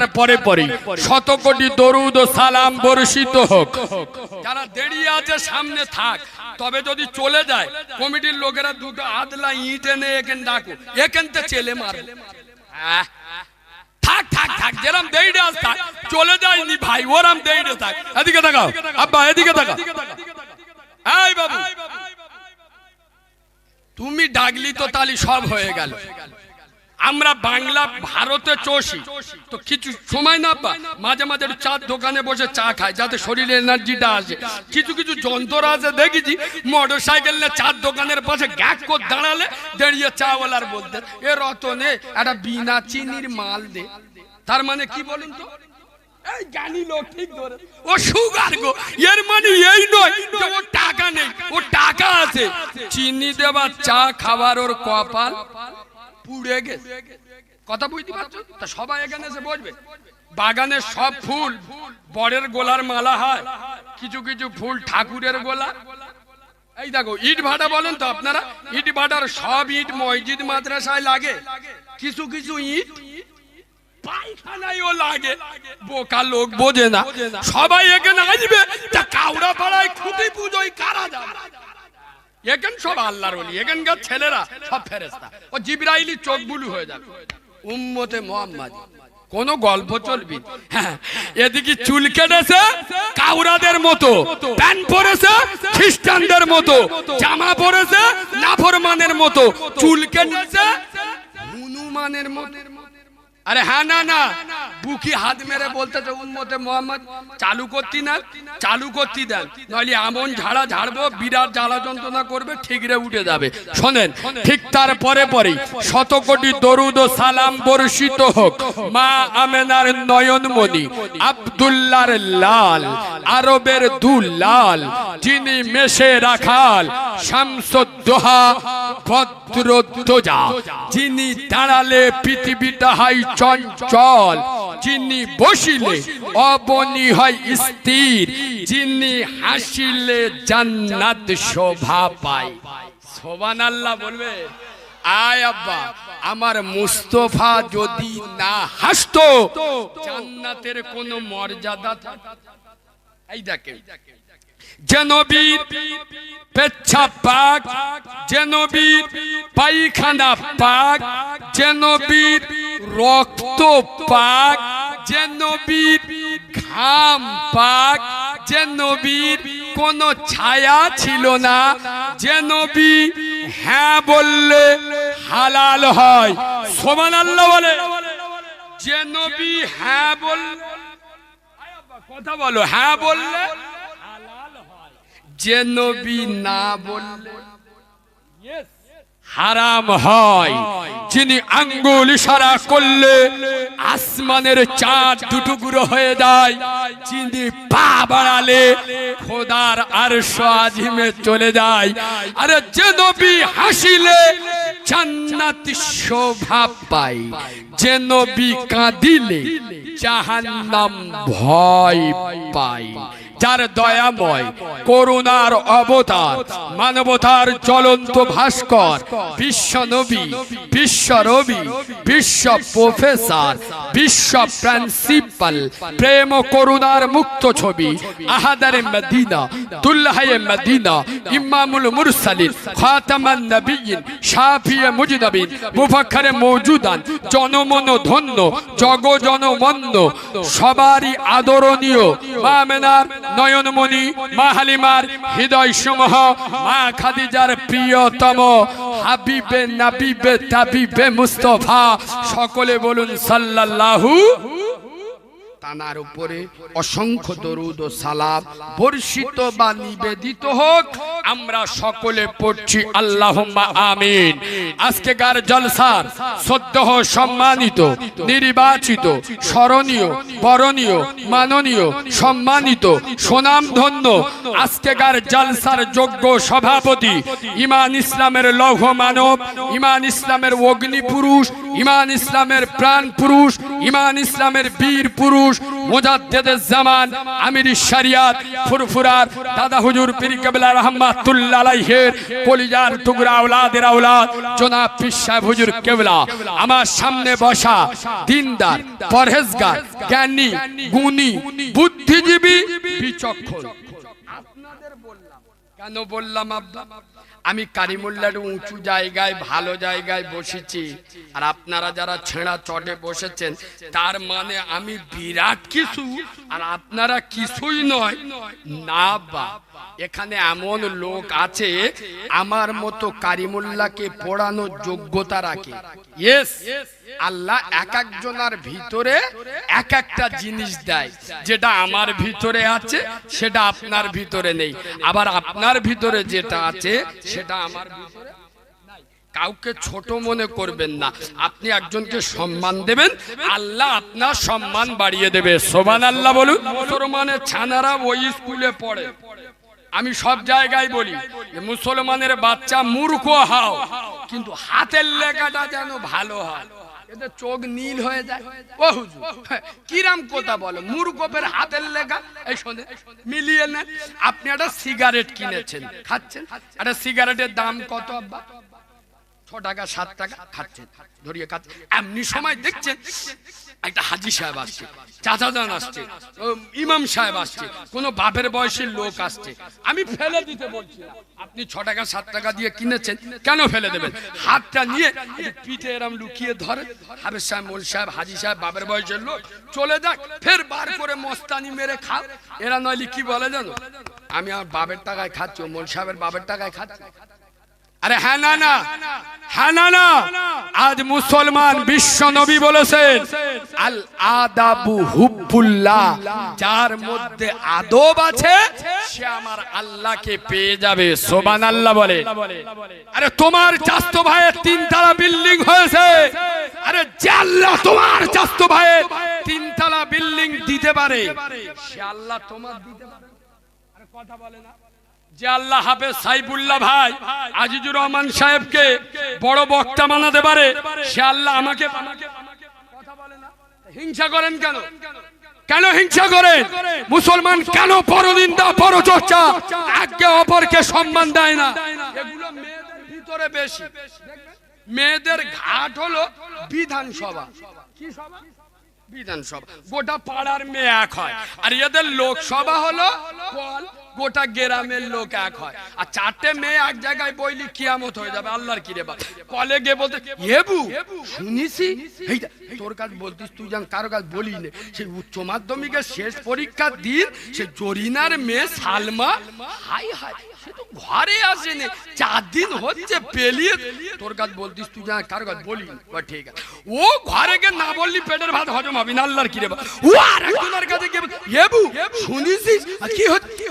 তারপরে পরে পরে শত কোটি দরুদ ও সালাম বর্ষিত হোক। যারা দেরিয়ে আছে, সামনে থাক। তবে যদি চলে যায়, কমিটির লোকেরা দুটো আদলা ইট এনে এখানে ডাকো এখান থেকে চেলে মারবে থাক তুমি ডাকলি তো তালি সব হয়ে গেল। আমরা বাংলা ভারতে চষি। তো কিছু সময় না পা, মাঝে মাঝে চার দোকানে বসে চা খায় যাতে শরীরে এনার্জিটা আসে। কিছু কিছু যন্ত্র আছে, দেখেছি মোটর সাইকেল নিয়ে চার দোকানের পাশে গ্যাক করে দাঁড়ালে দাঁড়িয়ে চাওয়ালার বলতে এ রতনে একটা বিনা চিনির মাল দে। তার মানে কি বলুন তো? ও সুগার গো, এর মানে এই নয় টাকা নেই, ওর টাকা আছে। চিনি দেবার চা খাবার ওর কপাল। পুড়ে গেছে। কথা বুঝতে পারছ? তা সবাই এখানে এসে বসবে। বাগানে সব ফুল, বরের গোলার মালা হয়, কিছু কিছু ফুল ঠাকুরের গোলা। এই দেখো, ইট ভাটা বলেন তো আপনারা? ইট ভাটার সব ইট মসজিদ, মাদ্রাসায় লাগে। কিছু কিছু ইট পায়খানায়ও লাগে। বোকা লোক বোঝে না। সবাই এখানে আসবে। তা কাউরা পাড়ায় খুঁটি পুজোয় কারা যাবে? এখান সব আল্লাহর ওলি, এখানকার ছেলেরা সব ফেরেস্তা ও জিব্রাইলি চোখ বুলু হয়ে যাবে। উম্মতে মোহাম্মদ, কোন গল্প চলবি? হ্যাঁ এদিকে চুল কেটেছে, কাউরাদের মতো, প্যান্ট পরেছে, খ্রিস্টানদের মতো, জামা পরেছে, নাফরমানের মতো, চুল কেটেছে হনুমানের মতো। আরে হ্যাঁ না না। বুকি হাত মেরে বলতেছে উন্মতে মোহাম্মদ, চালু করতি না, চালু করতি দেন। নইলে এমন ঝাড়া ঝাড়বো, বিরাট জ্বালা যন্ত্রণা করবে, ঠিকরে উঠে যাবে। শোনেন, ঠিক তার পরে পরেই শত কোটি দরুদ ও সালাম বর্ষিত হোক। মা আমেনার নয়নমণি, আব্দুল্লার লাল, আরবের দুলাল, যিনি মেশে রাখাল, শামসুদ্দোহা ভদ্রধ্বজা যিনি দাঁড়ালে পৃথিবীটা হয় চঞ্চল, যিনি বসিলে অবনি হয় স্থির, যিনি হাসিলে জান্নাত শোভা পায়। সোবান আল্লাহ বলবে, আয় আব্বা, আমার মুস্তফা যদি না হাসতো, জান্নাতের কোনো মর্যাদা থাকতো। এই দেখে যে নবীর পেচ্ছা পাক যে নবীর পায়খানা পাক যে নবীর রক্ত পাক যে নবীর ঘাম পাক যে নবীর কোনো ছায়া ছিল না যে নবী হ্যাঁ বললে হালাল হয়। সোমান আল্লাহ বলে যে হ্যাঁ বললে কথা বলো হ্যাঁ বললে যে নবী না বললে হারাম হয়। যিনি আঙ্গুল ইশারা করলে আসমানের চাঁদ দুটুকরো হয়ে যায়। যিনি পা বাড়ালে খোদার আর আজিমে চলে যায়। আরে যে নবী হাসিলে জান্নাত শোভা পায়। যে নবী কাঁদিলে জাহান্নাম ভয় পায়। যার দয়াময়, করুণার অবতার, মানবতার চলন্ত ভাস্কর, বিশ্ব নবী, বিশ্ব রবি, বিশ্ব প্রফেসর, বিশ্ব প্রিন্সিপাল, প্রেম করুণার মুক্ত ছবি, আহাদারে মদিনা দুল্লাহে মদিনা, ইমামুল মুরসালিন, খাতামান নবিয়িন শাফিয়ে মুজনবিন মুফাক্খরে মৌজুদান, জনমন ধন্য জগ জনমন্য সবারই আদরণীয় মা মেনার নয়নমণি, মা হালিমার হৃদয় সমূহ মা খাদিজার প্রিয়তম, হাবিবে, নাবিবে, তাবিবে মুস্তফা, সকলে বলুন সাল্লাল্লাহু তানার উপরে অসংখ্য দরুদ ও সালাম বর্ষিত বা নিবেদিত হোক, আমরা সকলে পড়ছি আল্লাহ আমিন। আজকেকার জলসার সদ্য সম্মানিত, নির্বাচিত, স্মরণীয়, বরণীয়, মাননীয়, সম্মানিত সুনাম ধন্য আজকেকার জলসার যোগ্য সভাপতি ইমান ইসলামের লৌহ মানব, ইমান ইসলামের অগ্নি পুরুষ, ইমান ইসলামের প্রাণ পুরুষ, ইমান ইসলামের বীর পুরুষ পুরুষ, মুজাদ্দেদের জামান, আমির শরিয়াত, ফুরফুরার দাদা হুজুর পীর কেবলা রহমাতুল্লাহ আলাইহির, কলিজার টুকরা আওলাদের আওলাদ, জনাব পীর সাহেব হুজুর কেবলা। আমার সামনে বসা দিনদার, পরহেজগার, জ্ঞানী, গুণী, বুদ্ধিজীবী, বিচক্ষণ। আপনাদের বললাম। কেন বললাম আব্বা? আমি কারিমুল্লার উঁচু জায়গায়, ভালো জায়গায় বসেছি। আর আপনারা যারা ছেঁড়া চটে বসেছেন, তার মানে আমি বিরাট কিছু, আর আপনারা কিছুই নয়। না বা, এখানে এমন লোক আছে, আমার মতো কারিমুল্লাকে পড়ানোর যোগ্যতা রাখে। ইয়েস আল্লাহ এক একজনের ভিতরে এক একটা জিনিস দেয়। যেটা আমার ভিতরে আছে সেটা আপনার ভিতরে নেই। আবার আপনার ভিতরে যেটা আছে সেটা আমার ভিতরে কাউকে ছোট মনে করবেন না। আপনি একজনকে সম্মান দেবেন। আল্লাহ আপনার সম্মান বাড়িয়ে দেবে। সোমান আল্লাহ বলুন। মুসলমানের ছানারা ওই স্কুলে পড়ে। আমি সব জায়গায় বলি মুসলমানের বাচ্চা মূর্খ হাও কিন্তু হাতের লেখাটা যেন ভালো হয়। চোখ নীল হয়ে যায়। ও হুজুর, কিরাম কথা বলো? মুরগোপের হাতের লেখা? মিলিয়ে নেন। আপনি একটা সিগারেট কিনেছেন, খাচ্ছেন? একটা সিগারেটের দাম কত আব্বা? ছ টাকা, সাত টাকা, খাচ্ছেন। ধরিয়ে খাচ্ছেন। এমনি সময় দেখছেন একটা হাজি সাহেব আসছে, চাচাজান আসছে ইমাম সাহেব আসছে, কোন বাপের বয়সের লোক আসছে। আমি ফেলে দিতে বলছি আপনি ছ টাকা, সাত টাকা দিয়ে কিনেছেন, কেন ফেলে দেবেন? হাতটা নিয়ে পিঠে এরম লুকিয়ে ধরে হাবের সাহেব মোল সাহেব, হাজি সাহেব, বাপের বয়সের লোক, চলে যাক, ফের বার করে মস্তানি মেরে খাও। এরা নইলে কি বলে জানো? আমি আমার বাপের টাকায় খাচ্ছি মোল সাহেবের বাপের টাকায় খাচ্ছি। আরে হ্যাঁ না না হ্যাঁ না না আজ মুসলমান বিশ্ব নবী বলেছেন, আল আদাবু হুব্বুল্লাহ, যার মধ্যে আদব আছে, সে আমার আল্লাহকে পেয়ে যাবে সোবান আল্লাহ বলে। আরে তোমার চাস্ত ভাইয়ের তিন তালা বিল্ডিং হয়েছে, আরে যে আল্লাহ তোমার চাস্ত ভাইয়ের তিন তালা বিল্ডিং দিতে পারে, সে আল্লাহ তোমার দিতে পারে। আরে কথা বলে না। যে আল্লাহ হাফেজ সাইফুল্লাহ ভাই, আজিজুর রহমান সাহেবকে বড় বক্তা বানাতে পারে, সে আল্লাহ আমাকে। হিংসা করেন কেন? কেন হিংসা করেন? মুসলমান কেন পরনিন্দা, পরচর্চা? একে অপরকে সম্মান দেয় না। এগুলো মেয়েদের ভিতরে বেশি। মেয়েদের ঘাট হলো বিধানসভা। কি সভা? বিধানসভা। গোটা পাড়ার মেয়ে এক হয়। আর এদের লোকসভা হলো গোটা গ্রামের লোক এক হয়। আর চারটে মেয়ে এক জায়গায় বইলি কিয়ামত হয়ে যাবে, আল্লাহর কি রে বা কলে গিয়ে বলতে হেবু এই তোর কাছে বলতিস, তুই যেন কারও কাছে বলি নে। সেই উচ্চ মাধ্যমিকের শেষ পরীক্ষা দিন সে জরিনার মেয়ে সালমা, হাই হাই ঘরে আসেনি চার দিন হচ্ছে পেলিয়ে তোর কাছে বলতিস তুই যেন কারও কাছে বলি বা ঠিক আছে। ও ঘরে গিয়ে না বললি পেটের ভাত হজম হবে না আল্লাহর কি রে বা ও আর একজনের কাছে গিয়ে এবু শুনিসিস? আর কি হচ্ছে?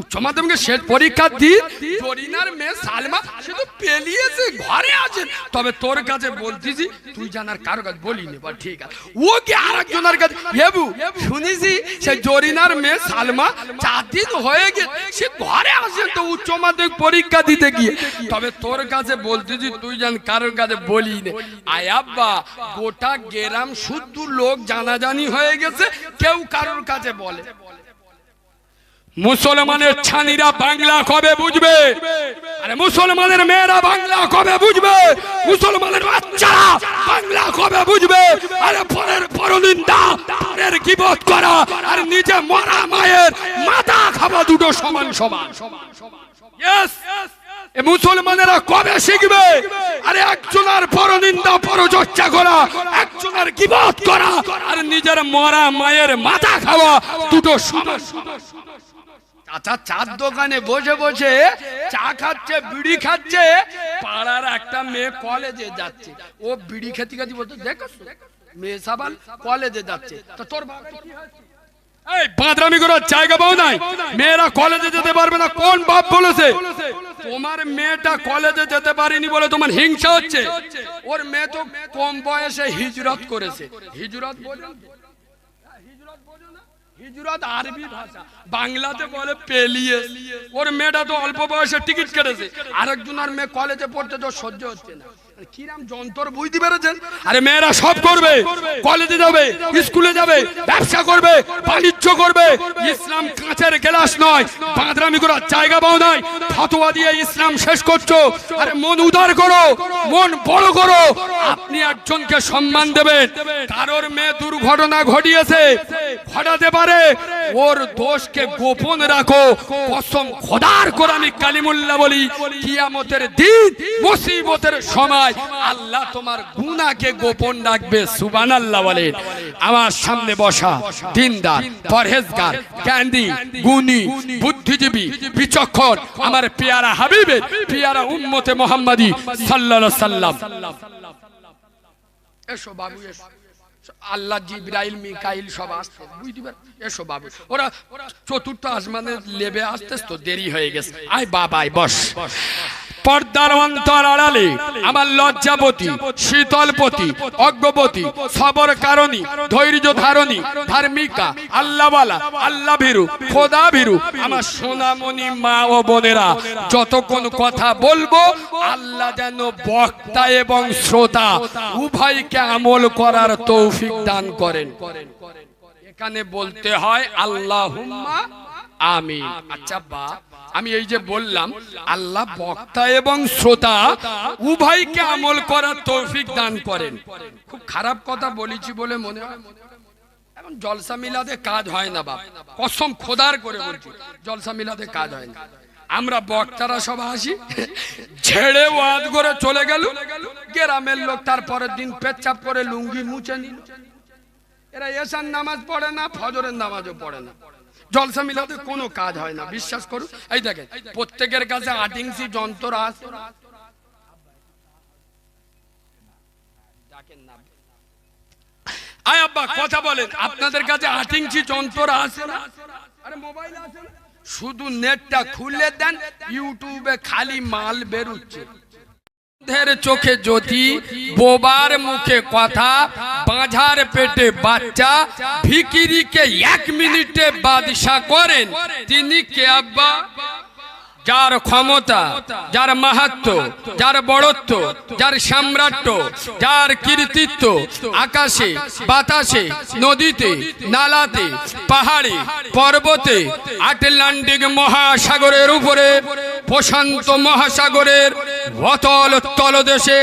উচ্চ মাধ্যমিকের শেষ পরীক্ষার দিন জরিনার মেয়ে সালমা সে তো পেলিয়েছে ঘরে আছে। তবে তোর কাছে বলতেছি তুই জানার কারও কাছে বলি নে। বা ঠিক আছে। ও কি আর একজনের কাছে এবু শুনিসি সে জরিনার মেয়ে সালমা চার দিন হয়ে গেছে সে ঘরে আসে তো উচ্চ মাধ্যমিক পরীক্ষা দিতে গিয়ে। তবে তোর কাছে বলতেছি তুই যেন কারোর কাছে বলি আয় আব্বা, গোটা গেরাম শুদ্ধ লোক জানাজানি হয়ে গেছে, কেউ কারোর কাছে বলে। মুসলমানের ছানিরা বাংলা কবে বুঝবে? আরে মুসলমানের মেয়েরা বাংলা কবে বুঝবে? মুসলমানের বাচ্চারা বাংলা কবে বুঝবে? আরে পরের পরনিন্দা, পরের কিবত করা, আর নিজে মরা মায়ের মাথা খাওয়া দুটো সমান সমান। মুসলমানেরা কবে শিখবে? আরে একজনের পরনিন্দা, পরচর্চা করা, একজনের কিবত করা, আর নিজের মরা মায়ের মাথা খাওয়া দুটো সমান সমান। চাচা চার দোকানে বসে বসে চা খাচ্ছে বিড়ি খাচ্ছে পাড়ার একটা মেয়ে কলেজে যাচ্ছে। ও বিড়ি খেতে খেতে বলতো দেখো মেয়ে সাবাল কলেজে যাচ্ছে। তো তোর বাবা কি হয়েছে? এই বাঁদরামি করার জায়গা পাও নাই। মেয়েরা কলেজে যেতে পারবে না কোন বাপ বলেছে? তোমার মেয়েটা কলেজে যেতে পারেনি বলে তোমার হিংসা হচ্ছে। ওর মেয়ে তো কম বয়সে হিজরত করেছে। হিজরত বোঝেন হিজরত বোঝো না? হিজরত আরবি ভাষা। বাংলাতে বলে পেলিয়ে। ওর মেয়েটা তো অল্প বয়সে টিকিট কেটেছে। আরেকজন আর মেয়ে কলেজে পড়তে তো সহ্য হচ্ছে না। কিরাম আপনি একজনকে সম্মান দেবেন। কারোর মেয়ে দুর্ঘটনা ঘটিয়েছে, ঘটাতে পারে। ওর দোষকে গোপন রাখো। কসম খোদার করে আমি কালিমুল্লাহ বলি, কিয়ামতের দিন, মুসিবতের সময় আল্লাহ তোমার গুনাহকে গোপন রাখবে, সুবহানাল্লাহ বলেন। আমার সামনে বসা দিনদার, পরহেজগার, জ্ঞানী, গুণী, বুদ্ধিজীবী, বিচক্ষণ, আমার পেয়ারা হাবিবের পেয়ারা উম্মতে মোহাম্মদী সাল্লাল্লাহু সাল্লাম। এসো বাবু, এসো। আল্লাহ জিব্রাইল, মিকাইল সব আসছে। বুঝতে পার এসো বাবু। ওরা চতুর্থ আসমানের লেবে আসতে তো দেরি হয়ে গেছে। আয় বাবাই বস। পর্দার অন্তর আড়ালে আমার লজ্জাবতী শীতলপতি, অজ্ঞপতি, সবর কারণী, ধৈর্য ধারণী, ধার্মিকা, আল্লাহওয়ালা আল্লাহ ভীরু খোদা ভীরু আমার সোনামণি মা ও বোনেরা, যতক্ষণ কথা বলব, আল্লাহ যেন বক্তা এবং শ্রোতা উভয়কে আমল করার তৌফিক দান করেন। এখানে বলতে হয় আল্লাহ আমিন। আচ্ছা বা, আমি এই যে বললাম, আল্লাহ বক্তা এবং শ্রোতা উভয়কে আমল করার তৌফিক দান করেন। খুব খারাপ কথা বলেছি বলে মনে হয়। জলসা মিলাদে কাজ হয় না বাপ। কসম খোদার করে বলছি, জলসা মিলাদে কাজ হয় না। আমরা বক্তারা সব আসি ছেড়ে ওয়াদ করে চলে গেল। গ্রামের লোক তারপরের দিন পেচ্ছাপ করে লুঙ্গি মুছে নিল। এরা এসার নামাজ পড়ে না, ফজরের নামাজও পড়ে না। জলসা মিলাতে কোনো কাজ হয় না, বিশ্বাস করুন এই দেখেন, প্রত্যেকের কাছে আটিংসি যন্ত্র আছে। আয় আব্বা, কথা বলেন, আপনাদের কাছে আটিংসি যন্ত্র আছে না? আরে, মোবাইল আছে না? শুধু নেটটা খুলে দেন, ইউটিউবে খালি মাল বেরুচ্ছে। চোখে জ্যোতি বোবার মুখে কথা বাঁঝার পেটে বাচ্চা, ভিকিরিকে এক মিনিটে বাদশা করেন। তিনি কে আব্বা? যার ক্ষমতা, যার মাহাত্ম, যার বড়ত্ব, যার সাম্রাজ্য, যার কীর্তিত্ব আকাশে, বাতাসে, নদীতে, নালাতে, পাহাড়ে, পর্বতে, আটলান্টিক মহাসাগরের উপরে, প্রশান্ত মহাসাগরের অতল তলদেশে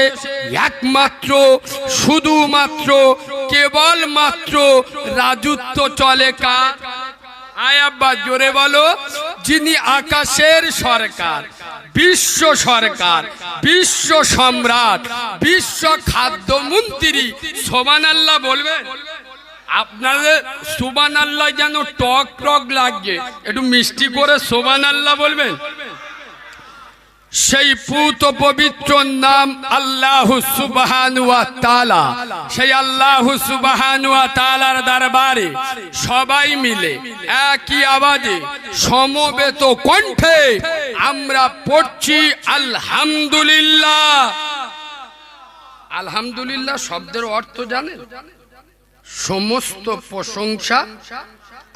একমাত্র, শুধুমাত্র, কেবলমাত্র রাজত্ব চলে কার আয় আব্বা, জোরে বলো, যিনি আকাশের সরকার, বিশ্ব সরকার, বিশ্ব সম্রাট, বিশ্ব খাদ্যমন্ত্রী সোমান আল্লাহ বলবেন আপনাদের সুবান আল্লাহ যেন টক টক লাগছে একটু মিষ্টি করে সোবান আল্লাহ বলবেন? সেই পুত পবিত্র নাম আল্লাহ তালা সেই আল্লাহ তালার দরবারে সবাই মিলে একই আওয়াজে সমবেত কণ্ঠে আমরা পড়ছি, আলহামদুলিল্লাহ। আলহামদুলিল্লাহ শব্দের অর্থ জানেন? সমস্ত প্রশংসা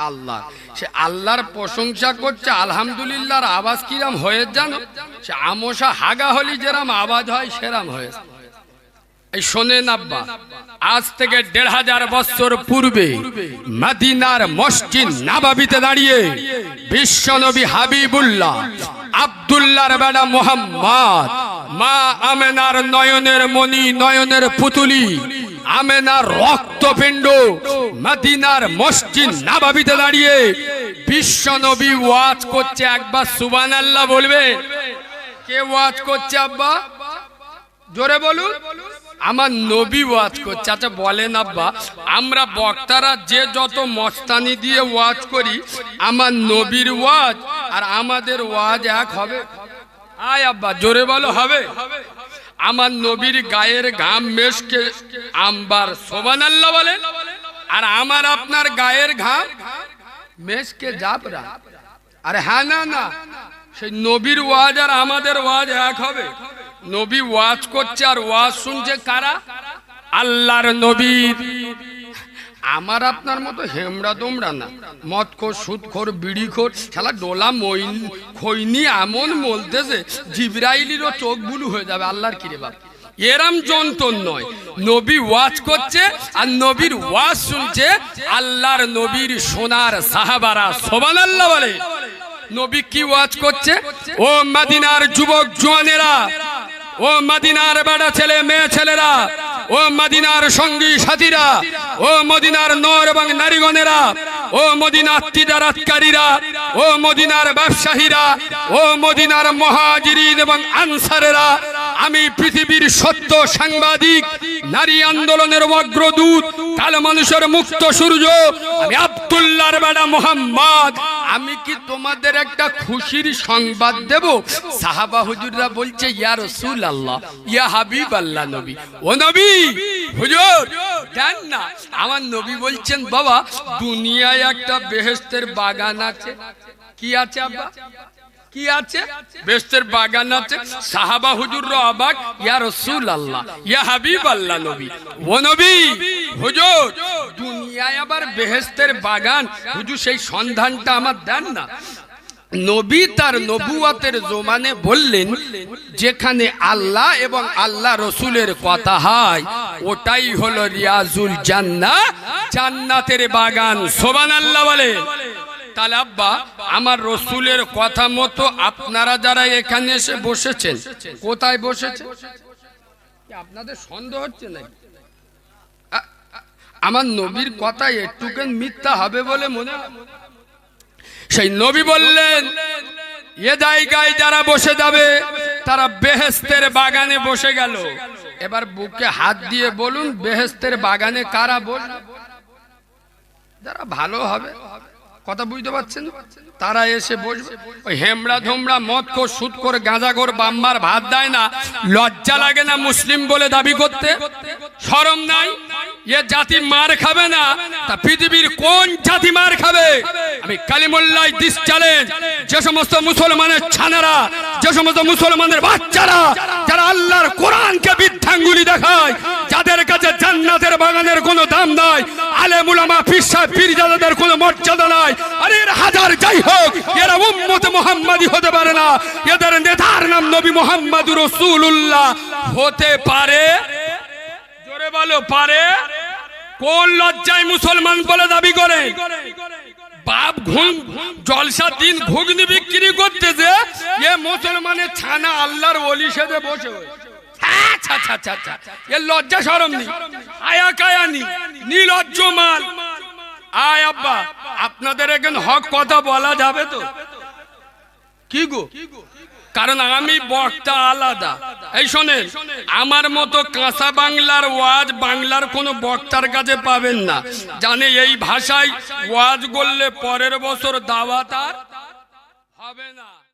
আল্লাহ। সে আল্লাহর প্রশংসা করছে, আলহামদুলিল্লাহর আওয়াজ কিরাম হয়ে জানো? সে আমসা হাগা হলি যেরাম আওয়াজ হয়, সেরাম হয়ে এই শোনেন আব্বা, আজ থেকে দেড় হাজার বছর পূর্বে মাদিনার মসজিদ নাবাবিতে দাঁড়িয়ে বিশ্বনবী হাবিবুল্লাহ আব্দুল্লাহর বেড়া মোহাম্মদ মা আমেনার নয়নের মণি, নয়নের পুতুলি আমেনার রক্তপিণ্ড মদিনার মসজিদ নাবাবিতে দাঁড়িয়ে বিশ্বনবী ওয়াজ করছে, একবার সুবান আল্লাহ বলবে। কে ওয়াজ করছে আব্বা? জোরে বলুন। আমার নবী ওয়াজ করছে। আচ্ছা বলেন আব্বা, আমরা বক্তারা যে যত মস্তানি দিয়ে ওয়াজ করি, আমার নবীর ওয়াজ আর আমাদের ওয়াজ এক হবে। আয় আব্বা, জোরে বলো, হবে। আমার নবীর গায়ের ঘাম মেশকে আম্বার সোবান আল্লাহ বলে আর আমার আপনার গায়ের ঘাম মেশকে জাবরা। আরে হ্যাঁ না না, সেই নবীর ওয়াজ আর আমাদের ওয়াজ এক হবে। নবী ওয়াজ করছে আর ওয়াজ শুনছে কারা? আল্লাহর নবীর আমার আপনার মতো হেমড়া দোমড়া না। মদখোর, সুদখোর, বিড়িখোর খেলা ডোলা মইন খৈনি এমন বলতেছে জিব্রাইলিরও চোখ বুলু হয়ে যাবে, আল্লাহর কিরে বাপ। এরাম যন্ত্র নয়, নবী ওয়াজ করছে আর নবীর ওয়াজ শুনছে আল্লাহর নবীর সোনার সাহাবারা সোবান আল্লাহ বলে। নবী কি ওয়াজ করছে? ও মাদিনার যুবক জোয়ানেরা, ও মাদিনার বেড়া ছেলে, মেয়ে ছেলেরা ও মদিনার সঙ্গী সাথীরা, ও মদিনার নর এবং নারীগণেরা, ও মদিনার তিদারাতকারীরা, ও মদিনার ব্যবসায়ীরা, ও মদিনার মহাজিরিন এবং আনসারেরা, আমি পৃথিবীর সত্য সাংবাদিক, নারী আন্দোলনের অগ্রদূত কালো মানুষের মুক্ত সূর্য, আমি আব্দুল্লাহর বেড়া মোহাম্মদ। আমি কি তোমাদের একটা খুশির সংবাদ দেব? সাহাবা হুজুররা বলছে, ইয়া রসুল আল্লাহ ইয়া হাবিব আল্লাহ নবী। ও নবী, হুজুর দেন না। আমার নবী বলছেন, বাবা, দুনিয়ায় একটা বেহেস্তের বাগান আছে। কি আছে, আব্বা? কি আছে? বেস্তের বাগান আছে। সাহাবা হুজুর অবাক, ইয়া রসুল আল্লাহ ইয়া হাবিব আল্লাহ নবী। ও নবী, হুজুর দুনিয়ায় আবার বেহেস্তের বাগান। হুজুর, সেই সন্ধানটা আমার দেন না। নবী তার নবুয়াতের জমানে বললেন, যেখানে আল্লাহ এবং আল্লাহ রসুলের কথা হয়, ওটাই হলো রিয়াজুল জান্না জান্নাতের বাগান। সোবান আল্লাহ বলে। তাহলে আব্বা, আমার রসুলের কথা মতো আপনারা যারা এখানে এসে বসেছেন, কোথায় বসেছেন? আপনাদের সন্দেহ হচ্ছে নাকি? আমার নবীর কথা একটুকেন মিথ্যা হবে বলে মনে সেই নবী বললেন, এ জায়গায় যারা বসে যাবে, তারা বেহেস্তের বাগানে বসে গেল। এবার বুকে হাত দিয়ে বলুন, বেহেস্তের বাগানে কারা বল যারা ভালো হবে। কথা বুঝতে পারছেন? তারা এসে বসবে। ওই হেমড়া ধুমড়া, মদ কর সুদ করে গাঁজা কর বাম্মার ভাত দেয় না। লজ্জা লাগে না মুসলিম বলে দাবি করতে? শরম নাই? এ জাতি মার খাবে না। তা পৃথিবীর কোন জাতি মার খাবে? আমি কালিমুল্লাহ দিস চ্যালেঞ্জ যে সমস্ত মুসলমানের ছানারা, যে সমস্ত মুসলমানের বাচ্চারা আল্লাহর কোরআনকে বৃদ্ধাঙ্গুলি দেখায়, যাদের কাছে জান্নাতের বাগানের কোনো দাম নাই, আলেম উলামা পীর সাহেব, পীরজাদাদের কোনো মর্যাদা নাই, আরে এর হাজার যাই হোক, এরা উম্মতে মুহাম্মাদি হতে পারে না, এদের নেতার নাম নবী মুহাম্মাদুর রাসূলুল্লাহ। হতে পারে? জোরে বলো, পারে? কোন লজ্জায় মুসলমান বলে দাবি করে? বাপ ঘুম জলসা দিন ঘুগনি বিক্রি করতেছে এ মুসলমানের ছানা আল্লাহর অলি সেদে বসে আচ্ছা। লজ্জা সরম নি আয়া কায়া নি নিলজ্জ মাল। আয় আব্বা, আপনাদের এখানে হক কথা বলা যাবে তো? কি গো? কারণ আমি বক্তা আলাদা। এই শোনেন, আমার মতো কাঁচা বাংলার ওয়াজ বাংলার কোনো বক্তার কাছে পাবেন না। জানে এই ভাষায় ওয়াজ করলে পরের বছর দাওয়াত আর হবে না।